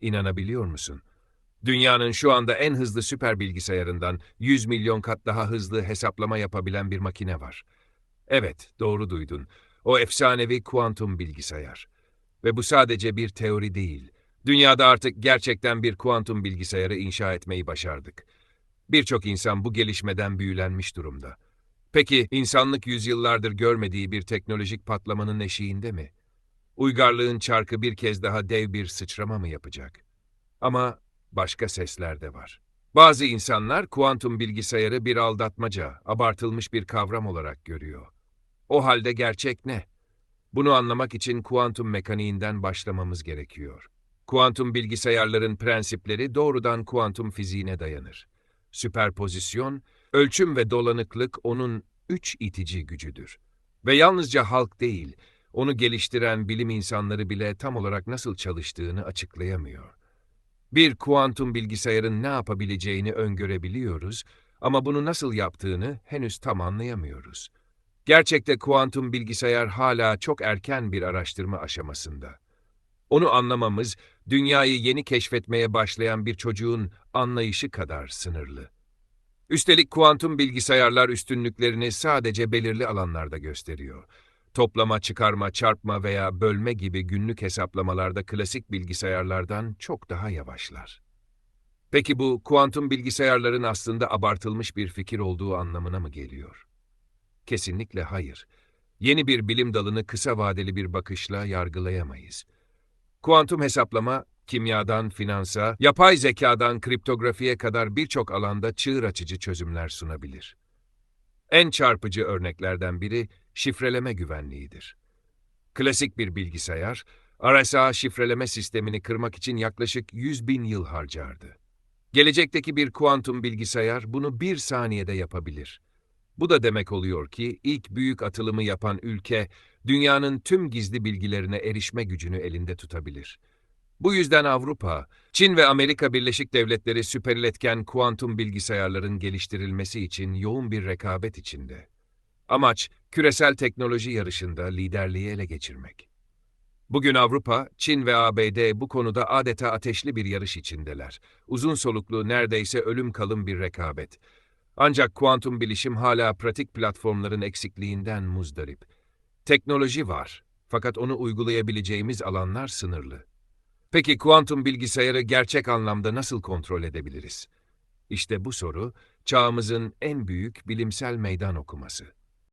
İnanabiliyor musun? Dünyanın şu anda en hızlı süper bilgisayarından 100 milyon kat daha hızlı hesaplama yapabilen bir makine var. Evet, doğru duydun. O efsanevi kuantum bilgisayar. Ve bu sadece bir teori değil. Dünyada artık gerçekten bir kuantum bilgisayarı inşa etmeyi başardık. Birçok insan bu gelişmeden büyülenmiş durumda. Peki insanlık yüzyıllardır görmediği bir teknolojik patlamanın eşiğinde mi? Uygarlığın çarkı bir kez daha dev bir sıçrama mı yapacak? Ama başka sesler de var. Bazı insanlar kuantum bilgisayarı bir aldatmaca, abartılmış bir kavram olarak görüyor. O halde gerçek ne? Bunu anlamak için kuantum mekaniğinden başlamamız gerekiyor. Kuantum bilgisayarların prensipleri doğrudan kuantum fiziğine dayanır. Süperpozisyon, ölçüm ve dolanıklık onun üç itici gücüdür. Ve yalnızca halk değil, onu geliştiren bilim insanları bile tam olarak nasıl çalıştığını açıklayamıyor. Bir kuantum bilgisayarın ne yapabileceğini öngörebiliyoruz ama bunu nasıl yaptığını henüz tam anlayamıyoruz. Gerçekte kuantum bilgisayar hala çok erken bir araştırma aşamasında. Onu anlamamız, dünyayı yeni keşfetmeye başlayan bir çocuğun anlayışı kadar sınırlı. Üstelik kuantum bilgisayarlar üstünlüklerini sadece belirli alanlarda gösteriyor. Toplama, çıkarma, çarpma veya bölme gibi günlük hesaplamalarda klasik bilgisayarlardan çok daha yavaşlar. Peki bu kuantum bilgisayarların aslında abartılmış bir fikir olduğu anlamına mı geliyor? Kesinlikle hayır. Yeni bir bilim dalını kısa vadeli bir bakışla yargılayamayız. Kuantum hesaplama, kimyadan finansa, yapay zekadan kriptografiye kadar birçok alanda çığır açıcı çözümler sunabilir. En çarpıcı örneklerden biri şifreleme güvenliğidir. Klasik bir bilgisayar, RSA şifreleme sistemini kırmak için yaklaşık 100 bin yıl harcardı. Gelecekteki bir kuantum bilgisayar bunu bir saniyede yapabilir. Bu da demek oluyor ki ilk büyük atılımı yapan ülke, dünyanın tüm gizli bilgilerine erişme gücünü elinde tutabilir. Bu yüzden Avrupa, Çin ve Amerika Birleşik Devletleri süperiletken kuantum bilgisayarların geliştirilmesi için yoğun bir rekabet içinde. Amaç, küresel teknoloji yarışında liderliği ele geçirmek. Bugün Avrupa, Çin ve ABD bu konuda adeta ateşli bir yarış içindeler. Uzun soluklu, neredeyse ölüm kalım bir rekabet. Ancak kuantum bilişim hala pratik platformların eksikliğinden muzdarip. Teknoloji var, fakat onu uygulayabileceğimiz alanlar sınırlı. Peki kuantum bilgisayarı gerçek anlamda nasıl kontrol edebiliriz? İşte bu soru, çağımızın en büyük bilimsel meydan okuması.